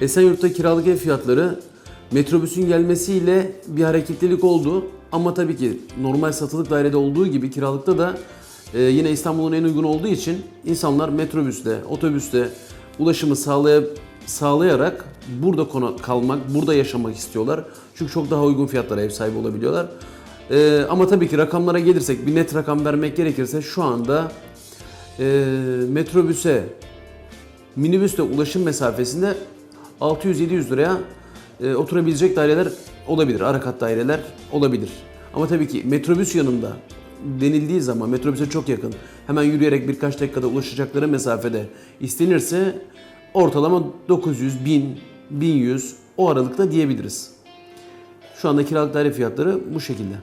Esenyurt'ta kiralık ev fiyatları metrobüsün gelmesiyle bir hareketlilik oldu. Ama tabii ki normal satılık dairede olduğu gibi kiralıkta da e, yine İstanbul'un en uygun olduğu için insanlar metrobüsle, otobüsle ulaşımı sağlaya, sağlayarak burada konu kalmak, burada yaşamak istiyorlar. Çünkü çok daha uygun fiyatlara ev sahibi olabiliyorlar. E, ama tabii ki rakamlara gelirsek bir net rakam vermek gerekirse şu anda e, metrobüse minibüsle ulaşım mesafesinde 600-700 liraya e, oturabilecek daireler olabilir. Ara kat daireler olabilir. Ama tabii ki metrobüs yanında denildiği zaman metrobüse çok yakın hemen yürüyerek birkaç dakikada ulaşacakları mesafede istenirse ortalama 900, 1000, 1100 o aralıkta diyebiliriz. Şu anda kiralık daire fiyatları bu şekilde.